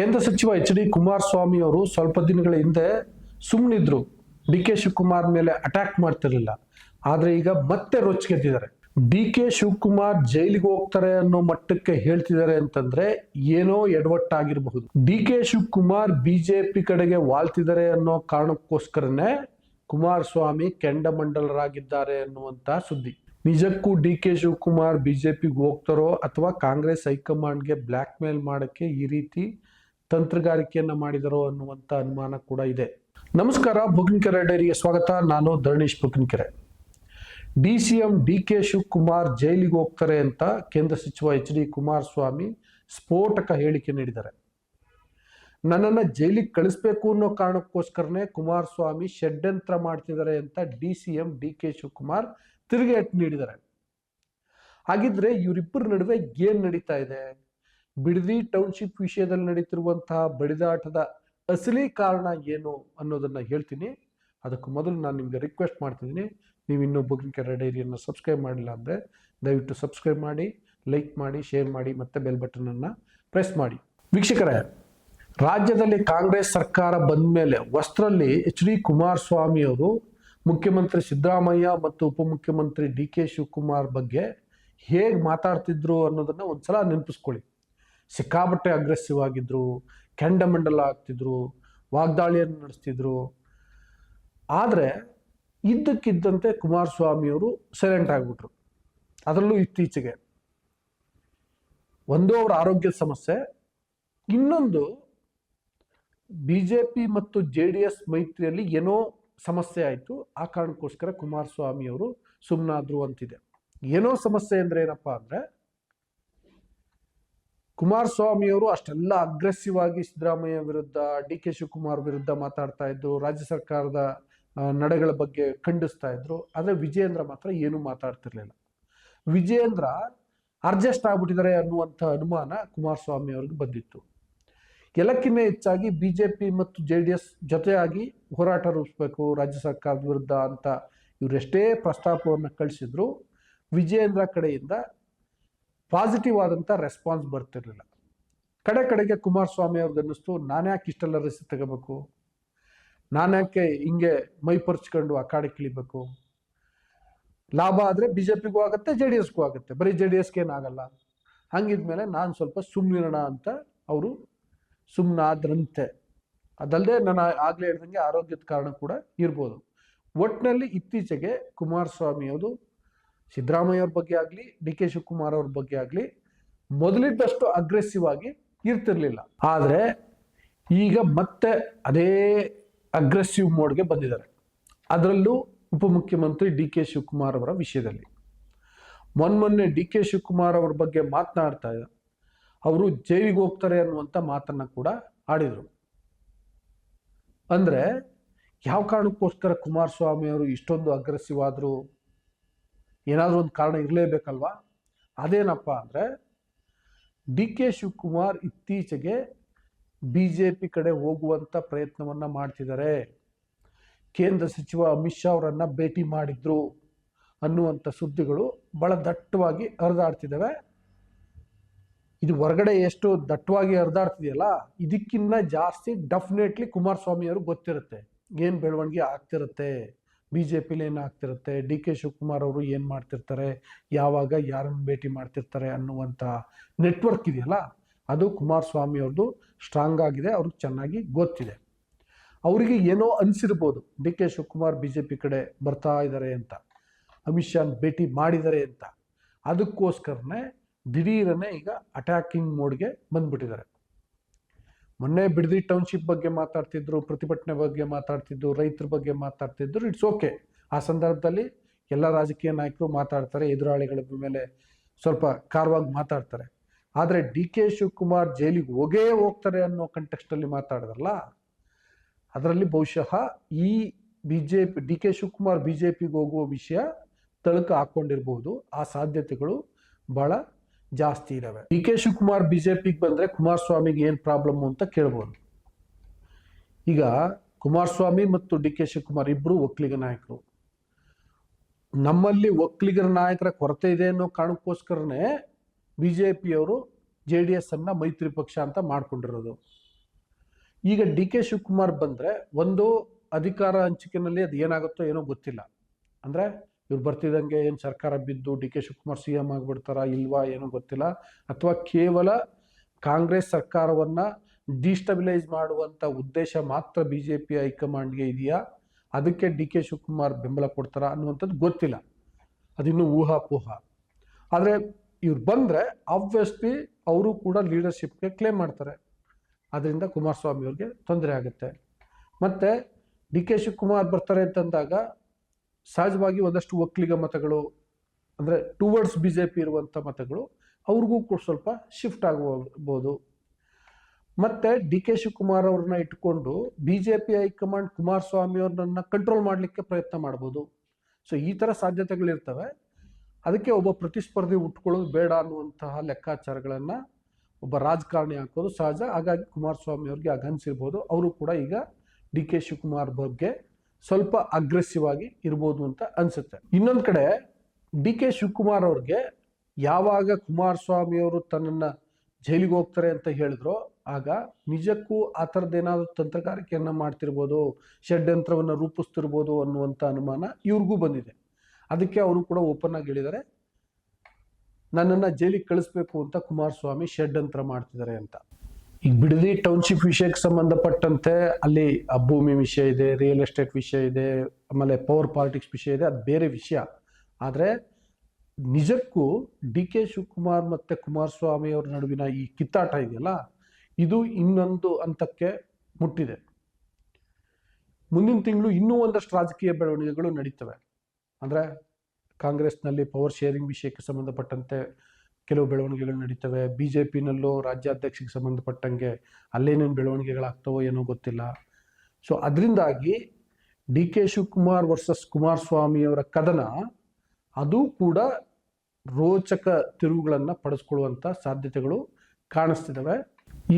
ಕೇಂದ್ರ ಸಚಿವ H D Kumaraswamy ಅವರು ಸ್ವಲ್ಪ ದಿನಗಳ ಹಿಂದೆ ಸುಮ್ಮನಿದ್ರು ಡಿ ಕೆ ಶಿವಕುಮಾರ್ ಮೇಲೆ ಅಟ್ಯಾಕ್ ಮಾಡ್ತಿರಲಿಲ್ಲ. ಆದರೆ ಈಗ ಮತ್ತೆ ರೊಚ್ಗೆದ್ದಿದ್ದಾರೆ ಡಿ ಕೆ ಶಿವಕುಮಾರ್ ಜೈಲಿಗೆ ಹೋಗ್ತಾರೆ ಅನ್ನೋ ಮಟ್ಟಕ್ಕೆ ಹೇಳ್ತಿದ್ದಾರೆ ಅಂತಂದ್ರೆ ಏನೋ ಎಡವಟ್ಟಾಗಿರಬಹುದು. ಡಿ ಕೆ ಶಿವಕುಮಾರ್ ಬಿಜೆಪಿ ಕಡೆಗೆ ವಾಲ್ತಿದ್ದಾರೆ ಅನ್ನೋ ಕಾರಣಕ್ಕೋಸ್ಕರನೇ ಕುಮಾರಸ್ವಾಮಿ ಕೆಂಡಮಂಡಲರಾಗಿದ್ದಾರೆ ಅನ್ನುವಂತ ಸುದ್ದಿ. ನಿಜಕ್ಕೂ ಡಿ ಕೆ ಶಿವಕುಮಾರ್ ಬಿಜೆಪಿಗೆ ಹೋಗ್ತಾರೋ ಅಥವಾ ಕಾಂಗ್ರೆಸ್ ಹೈಕಮಾಂಡ್ಗೆ ಬ್ಲ್ಯಾಕ್ ಮೇಲ್ ಮಾಡಕ್ಕೆ ಈ ರೀತಿ ತಂತ್ರಗಾರಿಕೆಯನ್ನ ಮಾಡಿದರೋ ಅನ್ನುವಂಥ ಅನುಮಾನ ಕೂಡ ಇದೆ. ನಮಸ್ಕಾರ ಬುಕ್ನಿಕೆರೆ ಡೈರಿಗೆ ಸ್ವಾಗತ. ನಾನು Dharanish Buknikere D C M D K Shivakumar ಜೈಲಿಗೆ ಹೋಗ್ತಾರೆ ಅಂತ ಕೇಂದ್ರ ಸಚಿವ ಎಚ್ ಡಿ ಕುಮಾರಸ್ವಾಮಿ ಸ್ಫೋಟಕ ಹೇಳಿಕೆ ನೀಡಿದ್ದಾರೆ. ನನ್ನನ್ನು ಜೈಲಿಗೆ ಕಳಿಸ್ಬೇಕು ಅನ್ನೋ ಕಾರಣಕ್ಕೋಸ್ಕರನೇ ಕುಮಾರಸ್ವಾಮಿ ಷಡ್ಯಂತ್ರ ಮಾಡ್ತಿದ್ದಾರೆ ಅಂತ D C M D K Shivakumar ತಿರುಗೇಟು ನೀಡಿದ್ದಾರೆ. ಹಾಗಿದ್ರೆ ಇವರಿಬ್ಬರ ನಡುವೆ ಏನು ನಡೀತಾ ಇದೆ? ಬಿಡದಿ ಟೌನ್ಶಿಪ್ ವಿಷಯದಲ್ಲಿ ನಡೀತಿರುವಂತಹ ಬಡಿದಾಟದ ಅಸಲಿ ಕಾರಣ ಏನು ಅನ್ನೋದನ್ನ ಹೇಳ್ತೀನಿ. ಅದಕ್ಕೂ ಮೊದಲು ನಾನು ನಿಮಗೆ ರಿಕ್ವೆಸ್ಟ್ ಮಾಡ್ತಿದ್ದೀನಿ. ನೀವು ಇನ್ನೂ ಬುಕ್ಕಿಂಗ್ ಡೈರಿಯನ್ನು ಸಬ್ಸ್ಕ್ರೈಬ್ ಮಾಡಿಲ್ಲ ಅಂದರೆ ದಯವಿಟ್ಟು ಸಬ್ಸ್ಕ್ರೈಬ್ ಮಾಡಿ ಲೈಕ್ ಮಾಡಿ ಶೇರ್ ಮಾಡಿ, ಮತ್ತೆ ಬೆಲ್ ಬಟನನ್ನು ಪ್ರೆಸ್ ಮಾಡಿ. ವೀಕ್ಷಕರೇ, ರಾಜ್ಯದಲ್ಲಿ ಕಾಂಗ್ರೆಸ್ ಸರ್ಕಾರ ಬಂದ ಮೇಲೆ ವಸ್ತ್ರಲ್ಲಿ ಎಚ್ ಡಿ ಕುಮಾರಸ್ವಾಮಿ ಅವರು, ಮುಖ್ಯಮಂತ್ರಿ ಸಿದ್ದರಾಮಯ್ಯ ಮತ್ತು ಉಪಮುಖ್ಯಮಂತ್ರಿ ಡಿ ಕೆ ಶಿವಕುಮಾರ್ ಬಗ್ಗೆ ಹೇಗೆ ಮಾತಾಡ್ತಿದ್ರು ಅನ್ನೋದನ್ನ ಒಂದ್ಸಲ ನೆನಪಿಸ್ಕೊಳ್ಳಿ. ಸಿಕ್ಕಾಪಟ್ಟೆ ಅಗ್ರೆಸಿವ್ ಆಗಿದ್ರು, ಕೆಂಡಮಂಡಲ ಆಗ್ತಿದ್ರು, ವಾಗ್ದಾಳಿಯನ್ನು ನಡೆಸ್ತಿದ್ರು. ಆದರೆ ಇದ್ದಕ್ಕಿದ್ದಂತೆ ಕುಮಾರಸ್ವಾಮಿಯವರು ಸೈಲೆಂಟ್ ಆಗಿಬಿಟ್ರು. ಅದರಲ್ಲೂ ಇತ್ತೀಚೆಗೆ. ಒಂದು ಅವರ ಆರೋಗ್ಯದ ಸಮಸ್ಯೆ, ಇನ್ನೊಂದು ಬಿ ಜೆ ಪಿ ಮತ್ತು ಜೆ ಡಿ ಎಸ್ ಮೈತ್ರಿಯಲ್ಲಿ ಏನೋ ಸಮಸ್ಯೆ ಆಯಿತು, ಆ ಕಾರಣಕ್ಕೋಸ್ಕರ ಕುಮಾರಸ್ವಾಮಿಯವರು ಸುಮ್ಮನಾದ್ರು ಅಂತಿದೆ. ಏನೋ ಸಮಸ್ಯೆ ಅಂದರೆ ಏನಪ್ಪ ಅಂದ್ರೆ ಕುಮಾರಸ್ವಾಮಿ ಅವರು ಅಷ್ಟೆಲ್ಲ ಅಗ್ರೆಸಿವ್ ಆಗಿ ಸಿದ್ದರಾಮಯ್ಯ ವಿರುದ್ಧ ಡಿ ಕೆ ಶಿವಕುಮಾರ್ ವಿರುದ್ಧ ಮಾತಾಡ್ತಾ ಇದ್ರು, ರಾಜ್ಯ ಸರ್ಕಾರದ ನಡೆಗಳ ಬಗ್ಗೆ ಖಂಡಿಸ್ತಾ ಇದ್ರು. ಆದರೆ ವಿಜಯೇಂದ್ರ ಮಾತ್ರ ಏನು ಮಾತಾಡ್ತಿರ್ಲಿಲ್ಲ. ವಿಜಯೇಂದ್ರ ಅರ್ಜೆಸ್ಟ್ ಆಗ್ಬಿಟ್ಟಿದ್ದಾರೆ ಅನ್ನುವಂಥ ಅನುಮಾನ ಕುಮಾರಸ್ವಾಮಿ ಅವ್ರಿಗೆ ಬಂದಿತ್ತು. ಎಲ್ಲಕ್ಕಿಂತ ಹೆಚ್ಚಾಗಿ ಬಿಜೆಪಿ ಮತ್ತು ಜೆ ಡಿ ಎಸ್ ಜೊತೆಯಾಗಿ ಹೋರಾಟ ರೂಪಿಸಬೇಕು, ರಾಜ್ಯ ಸರ್ಕಾರದ ವಿರುದ್ಧ ಅಂತ ಇವರೆಷ್ಟೇ ಪ್ರಸ್ತಾಪವನ್ನು ಕಳಿಸಿದ್ರು, ವಿಜಯೇಂದ್ರ ಕಡೆಯಿಂದ ಪಾಸಿಟಿವ್ ಆದಂಥ ರೆಸ್ಪಾನ್ಸ್ ಬರ್ತಿರಲಿಲ್ಲ. ಕಡೆ ಕಡೆಗೆ ಕುಮಾರಸ್ವಾಮಿ ಅವ್ರಿಗೆ ಅನ್ನಿಸ್ತು ನಾನ್ಯಾಕೆ ಇಷ್ಟೆಲ್ಲ ರಿಸ್ಕ್ ತಗೋಬೇಕು? ನಾನ್ಯಾಕೆ ಹಿಂಗೆ ಮೈ ಪರ್ಚ್ಕೊಂಡು ಅಖಾಡೆ ಕಿಳಿಬೇಕು? ಲಾಭ ಆದರೆ ಬಿ ಜೆ ಪಿಗೂ ಆಗುತ್ತೆ ಜೆ ಡಿ ಎಸ್ಗೂ ಆಗುತ್ತೆ. ಬರೀ ಜೆ ಡಿ ಎಸ್ಗೆ ಏನಾಗಲ್ಲ ಹಂಗಿದ್ಮೇಲೆ ನಾನು ಸ್ವಲ್ಪ ಸುಮ್ಮನಿರೋಣ ಅಂತ ಅವರು ಸುಮ್ಮನಾದ್ರಂತೆ ಅದಲ್ಲದೆ ನಾನು ಆಗಲೇ ಹೇಳ್ದಂಗೆ ಆರೋಗ್ಯದ ಕಾರಣ ಕೂಡ ಇರ್ಬೋದು. ಒಟ್ಟಿನಲ್ಲಿ ಇತ್ತೀಚೆಗೆ ಕುಮಾರಸ್ವಾಮಿ ಅವರು ಸಿದ್ದರಾಮಯ್ಯ ಅವ್ರ ಬಗ್ಗೆ ಆಗಲಿ, ಡಿ ಕೆ ಶಿವಕುಮಾರ್ ಅವ್ರ ಬಗ್ಗೆ ಆಗಲಿ, ಮೊದಲಿದ್ದಷ್ಟು ಅಗ್ರೆಸಿವ್ ಆಗಿ ಇರ್ತಿರ್ಲಿಲ್ಲ. ಆದರೆ ಈಗ ಮತ್ತೆ ಅದೇ ಅಗ್ರೆಸಿವ್ ಮೋಡ್ಗೆ ಬಂದಿದ್ದಾರೆ. ಅದರಲ್ಲೂ ಉಪಮುಖ್ಯಮಂತ್ರಿ ಡಿ ಕೆ ಶಿವಕುಮಾರ್ ಅವರ ವಿಷಯದಲ್ಲಿ. ಮೊನ್ನೆ ಡಿ ಕೆ ಶಿವಕುಮಾರ್ ಅವ್ರ ಬಗ್ಗೆ ಮಾತನಾಡ್ತಾ ಅವರು ಜೈಲಿಗೆ ಹೋಗ್ತಾರೆ ಅನ್ನುವಂಥ ಮಾತನ್ನ ಕೂಡ ಆಡಿದರು. ಅಂದ್ರೆ ಯಾವ ಕಾರಣಕ್ಕೋಸ್ಕರ ಕುಮಾರಸ್ವಾಮಿ ಅವರು ಇಷ್ಟೊಂದು ಅಗ್ರೆಸಿವ್ ಆದ್ರು? ಏನಾದರೂ ಒಂದು ಕಾರಣ ಇರಲೇಬೇಕಲ್ವಾ? ಅದೇನಪ್ಪ ಅಂದರೆ, ಡಿ ಕೆ ಶಿವಕುಮಾರ್ ಇತ್ತೀಚೆಗೆ ಬಿ ಜೆ ಪಿ ಕಡೆ ಹೋಗುವಂಥ ಪ್ರಯತ್ನವನ್ನು ಮಾಡ್ತಿದ್ದಾರೆ. ಕೇಂದ್ರ ಸಚಿವ ಅಮಿತ್ ಶಾ ಅವರನ್ನು ಭೇಟಿ ಮಾಡಿದ್ರು ಅನ್ನುವಂಥ ಸುದ್ದಿಗಳು ಬಹಳ ದಟ್ಟವಾಗಿ ಹರಿದಾಡ್ತಿದ್ದಾವೆ. ಇದು ಹೊರಗಡೆ ಎಷ್ಟು ದಟ್ಟವಾಗಿ ಹರಿದಾಡ್ತಿದೆಯಲ್ಲ ಇದಕ್ಕಿಂತ ಜಾಸ್ತಿ ಡೆಫಿನೆಟ್ಲಿ ಕುಮಾರಸ್ವಾಮಿ ಅವರು ಗೊತ್ತಿರುತ್ತೆ. ಏನು ಬೆಳವಣಿಗೆ ಆಗ್ತಿರುತ್ತೆ? ಬಿ ಜೆ ಪಿಲಿ ಏನಾಗ್ತಿರುತ್ತೆ? ಡಿ ಕೆ ಶಿವಕುಮಾರ್ ಅವರು ಏನು ಮಾಡ್ತಿರ್ತಾರೆ? ಯಾವಾಗ ಯಾರನ್ನು ಭೇಟಿ ಮಾಡ್ತಿರ್ತಾರೆ ಅನ್ನುವಂಥ ನೆಟ್ವರ್ಕ್ ಇದೆಯಲ್ಲ, ಅದು ಕುಮಾರಸ್ವಾಮಿ ಅವ್ರದ್ದು ಸ್ಟ್ರಾಂಗ್ ಆಗಿದೆ, ಅವ್ರಿಗೆ ಚೆನ್ನಾಗಿ ಗೊತ್ತಿದೆ. ಅವರಿಗೆ ಏನೋ ಅನಿಸಿರ್ಬೋದು, D K Shivakumar B J P ಕಡೆ ಬರ್ತಾ ಇದ್ದಾರೆ ಅಂತ, ಅಮಿತ್ ಶಾನ್ ಭೇಟಿ ಮಾಡಿದ್ದಾರೆ ಅಂತ. ಅದಕ್ಕೋಸ್ಕರನೇ ದಿಢೀರನೇ ಈಗ ಅಟ್ಯಾಕಿಂಗ್ ಮೋಡ್ಗೆ ಬಂದ್ಬಿಟ್ಟಿದ್ದಾರೆ. ಮೊನ್ನೆ ಬಿಡದಿ ಟೌನ್ಶಿಪ್ ಬಗ್ಗೆ ಮಾತಾಡ್ತಿದ್ರು, ಪ್ರತಿಭಟನೆ ಬಗ್ಗೆ ಮಾತಾಡ್ತಿದ್ರು, ರೈತರ ಬಗ್ಗೆ ಮಾತಾಡ್ತಿದ್ರು ಇಟ್ಸ್ ಓಕೆ ಆ ಸಂದರ್ಭದಲ್ಲಿ ಎಲ್ಲ ರಾಜಕೀಯ ನಾಯಕರು ಮಾತಾಡ್ತಾರೆ, ಎದುರಾಳಿಗಳ ಮೇಲೆ ಸ್ವಲ್ಪ ಖಾರವಾಗಿ ಮಾತಾಡ್ತಾರೆ. ಆದರೆ ಡಿ ಕೆ ಶಿವಕುಮಾರ್ ಜೈಲಿಗೆ ಹೋಗೇ ಹೋಗ್ತಾರೆ ಅನ್ನೋ ಕಂಟೆಕ್ಸ್ಟಲ್ಲಿ ಮಾತಾಡಿದ್ರಲ್ಲ, ಅದರಲ್ಲಿ ಬಹುಶಃ ಈ B J P D K Shivakumar B J ಪಿಗೆ ಹೋಗುವ ವಿಷಯ ತಳಕು ಹಾಕ್ಕೊಂಡಿರ್ಬೋದು ಆ ಸಾಧ್ಯತೆಗಳು ಬಹಳ ಜಾಸ್ತಿ ಇದಾವೆ. ಡಿ ಕೆ ಶಿವಕುಮಾರ್ ಬಿಜೆಪಿಗೆ ಬಂದ್ರೆ ಕುಮಾರಸ್ವಾಮಿಗೆ ಏನು ಪ್ರಾಬ್ಲಮ್ ಅಂತ ಕೇಳ್ಬೋದು. ಈಗ ಕುಮಾರಸ್ವಾಮಿ ಮತ್ತು ಡಿ ಕೆ ಶಿವಕುಮಾರ್ ಇಬ್ಬರು ಒಕ್ಕಲಿಗ ನಾಯಕರು. ನಮ್ಮಲ್ಲಿ ಒಕ್ಕಲಿಗರ ನಾಯಕರ ಕೊರತೆ ಇದೆ ಅನ್ನೋ ಕಾರಣಕ್ಕೋಸ್ಕರನೇ ಬಿ ಜೆ ಡಿ ಎಸ್ ಅನ್ನ ಮೈತ್ರಿ ಪಕ್ಷ ಅಂತ ಮಾಡ್ಕೊಂಡಿರೋದು. ಈಗ ಡಿ ಕೆ ಶಿವಕುಮಾರ್ ಬಂದ್ರೆ ಒಂದು ಅಧಿಕಾರ ಹಂಚಿಕೆನಲ್ಲಿ ಅದು ಏನಾಗುತ್ತೋ ಏನೋ ಗೊತ್ತಿಲ್ಲ. ಅಂದ್ರೆ ಇವ್ರು ಬರ್ತಿದ್ದಂಗೆ ಏನು ಸರ್ಕಾರ ಬಿದ್ದು D K Shivakumar C M ಆಗಿಬಿಡ್ತಾರಾ ಇಲ್ವಾ ಏನೋ ಗೊತ್ತಿಲ್ಲ. ಅಥವಾ ಕೇವಲ ಕಾಂಗ್ರೆಸ್ ಸರ್ಕಾರವನ್ನ ಡಿಸ್ಟಬಿಲೈಸ್ ಮಾಡುವಂತ ಉದ್ದೇಶ ಮಾತ್ರ ಬಿ ಜೆ ಪಿ ಹೈಕಮಾಂಡ್ಗೆ ಇದೆಯಾ? ಅದಕ್ಕೆ ಡಿ ಕೆ ಶಿವಕುಮಾರ್ ಬೆಂಬಲ ಕೊಡ್ತಾರಾ ಅನ್ನುವಂಥದ್ದು ಗೊತ್ತಿಲ್ಲ. ಅದಿನ್ನು ಊಹಾಪೋಹ. ಆದರೆ ಇವ್ರು ಬಂದರೆ ಆಬ್ವಿಯಸ್ಲಿ ಅವರು ಕೂಡ ಲೀಡರ್ಶಿಪ್ಗೆ ಕ್ಲೇಮ್ ಮಾಡ್ತಾರೆ. ಅದರಿಂದ ಕುಮಾರಸ್ವಾಮಿ ಅವ್ರಿಗೆ ತೊಂದರೆ ಆಗುತ್ತೆ. ಮತ್ತು ಡಿ ಕೆ ಶಿವಕುಮಾರ್ ಬರ್ತಾರೆ ಅಂತಂದಾಗ ಸಹಜವಾಗಿ ಒಂದಷ್ಟು ಒಕ್ಕಲಿಗ ಮತಗಳು, ಅಂದರೆ ಟುವರ್ಡ್ಸ್ ಬಿ ಜೆ ಪಿ ಇರುವಂಥ ಮತಗಳು, ಅವ್ರಿಗೂ ಕೂಡ ಸ್ವಲ್ಪ ಶಿಫ್ಟ್ ಆಗಬಹುದು ಮತ್ತೆ ಡಿ ಕೆ ಶಿವಕುಮಾರ್ ಅವ್ರನ್ನ ಇಟ್ಕೊಂಡು B J P high command Kumaraswamy ಅವ್ರನ್ನ ಕಂಟ್ರೋಲ್ ಮಾಡಲಿಕ್ಕೆ ಪ್ರಯತ್ನ ಮಾಡ್ಬೋದು. ಸೊ ಈ ಥರ ಸಾಧ್ಯತೆಗಳಿರ್ತವೆ. ಅದಕ್ಕೆ ಒಬ್ಬ ಪ್ರತಿಸ್ಪರ್ಧಿ ಉಟ್ಕೊಳ್ಳೋದು ಬೇಡ ಅನ್ನುವಂತಹ ಲೆಕ್ಕಾಚಾರಗಳನ್ನು ಒಬ್ಬ ರಾಜಕಾರಣಿ ಹಾಕೋದು ಸಹಜ. ಹಾಗಾಗಿ ಕುಮಾರಸ್ವಾಮಿ ಅವ್ರಿಗೆ ಅಗನ್ಸಿರ್ಬೋದು ಅವರು ಕೂಡ ಈಗ ಡಿ ಕೆ ಶಿವಕುಮಾರ್ ಬಗ್ಗೆ ಸ್ವಲ್ಪ ಅಗ್ರೆಸಿವ್ ಆಗಿ ಇರ್ಬೋದು ಅಂತ ಅನ್ಸುತ್ತೆ. ಇನ್ನೊಂದು ಕಡೆ ಡಿ ಕೆ ಶಿವಕುಮಾರ್ ಅವ್ರಿಗೆ ಯಾವಾಗ ಕುಮಾರಸ್ವಾಮಿ ಅವರು ತನ್ನನ್ನ ಜೈಲಿಗೆ ಹೋಗ್ತಾರೆ ಅಂತ ಹೇಳಿದ್ರು ಆಗ ನಿಜಕ್ಕೂ ಆ ಥರದ್ದೇನಾದರೂ ತಂತ್ರಗಾರಿಕೆಯನ್ನು ಮಾಡ್ತಿರ್ಬೋದು, ಷಡ್ಯಂತ್ರವನ್ನು ರೂಪಿಸ್ತಿರ್ಬೋದು ಅನ್ನುವಂಥ ಅನುಮಾನ ಇವ್ರಿಗೂ ಬಂದಿದೆ. ಅದಕ್ಕೆ ಅವರು ಕೂಡ ಓಪನ್ ಆಗಿ ಹೇಳಿದ್ದಾರೆ, ನನ್ನನ್ನು ಜೈಲಿಗೆ ಕಳಿಸ್ಬೇಕು ಅಂತ ಕುಮಾರಸ್ವಾಮಿ ಷಡ್ಯಂತ್ರ ಮಾಡ್ತಿದ್ದಾರೆ ಅಂತ. ಈಗ ಬಿಡದಿ ಟೌನ್ಶಿಪ್ ವಿಷಯಕ್ಕೆ ಸಂಬಂಧಪಟ್ಟಂತೆ ಅಲ್ಲಿ ಭೂಮಿ ವಿಷಯ ಇದೆ ರಿಯಲ್ ಎಸ್ಟೇಟ್ ವಿಷಯ ಇದೆ, ಆಮೇಲೆ ಪವರ್ ಪಾಲಿಟಿಕ್ಸ್ ವಿಷಯ ಇದೆ, ಅದು ಬೇರೆ ವಿಷಯ. ಆದರೆ ನಿಜಕ್ಕೂ ಡಿ ಕೆ ಶಿವಕುಮಾರ್ ಮತ್ತು ಕುಮಾರಸ್ವಾಮಿ ಅವ್ರ ನಡುವಿನ ಈ ಕಿತ್ತಾಟ ಇದೆಯಲ್ಲ, ಇದು ಇನ್ನೊಂದು ಹಂತಕ್ಕೆ ಮುಟ್ಟಿದೆ. ಮುಂದಿನ ತಿಂಗಳು ಇನ್ನೂ ಒಂದಷ್ಟು ರಾಜಕೀಯ ಬೆಳವಣಿಗೆಗಳು ನಡೀತವೆ. ಅಂದರೆ ಕಾಂಗ್ರೆಸ್ನಲ್ಲಿ ಪವರ್ ಶೇರಿಂಗ್ ವಿಷಯಕ್ಕೆ ಸಂಬಂಧಪಟ್ಟಂತೆ ಕೆಲವು ಬೆಳವಣಿಗೆಗಳು ನಡೀತವೆ. ಬಿ ಜೆ ಪಿನಲ್ಲೂ ರಾಜ್ಯಾಧ್ಯಕ್ಷಕ್ಕೆ ಸಂಬಂಧಪಟ್ಟಂಗೆ ಅಲ್ಲೇನೇನು ಬೆಳವಣಿಗೆಗಳಾಗ್ತವೋ ಏನೋ ಗೊತ್ತಿಲ್ಲ. ಸೊ ಅದರಿಂದಾಗಿ ಡಿ ಕೆ ಶಿವಕುಮಾರ್ ವರ್ಸಸ್ ಕುಮಾರಸ್ವಾಮಿಯವರ ಕದನ ಅದು ಕೂಡ ರೋಚಕ ತಿರುವುಗಳನ್ನು ಪಡಿಸ್ಕೊಳ್ಳುವಂಥ ಸಾಧ್ಯತೆಗಳು ಕಾಣಿಸ್ತಿದ್ದಾವೆ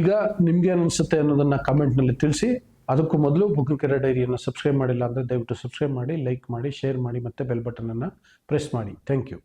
ಈಗ ನಿಮ್ಗೆ ಅನಿಸುತ್ತೆ ಅನ್ನೋದನ್ನು ಕಮೆಂಟ್ನಲ್ಲಿ ತಿಳಿಸಿ. ಅದಕ್ಕೂ ಮೊದಲು ಬುಕ್ಕೆರೆ ಡೈರಿಯನ್ನು ಸಬ್ಸ್ಕ್ರೈಬ್ ಮಾಡಿಲ್ಲ ಅಂದರೆ ದಯವಿಟ್ಟು ಸಬ್ಸ್ಕ್ರೈಬ್ ಮಾಡಿ ಲೈಕ್ ಮಾಡಿ ಶೇರ್ ಮಾಡಿ ಮತ್ತು ಬೆಲ್ ಬಟನನ್ನು ಪ್ರೆಸ್ ಮಾಡಿ. Thank you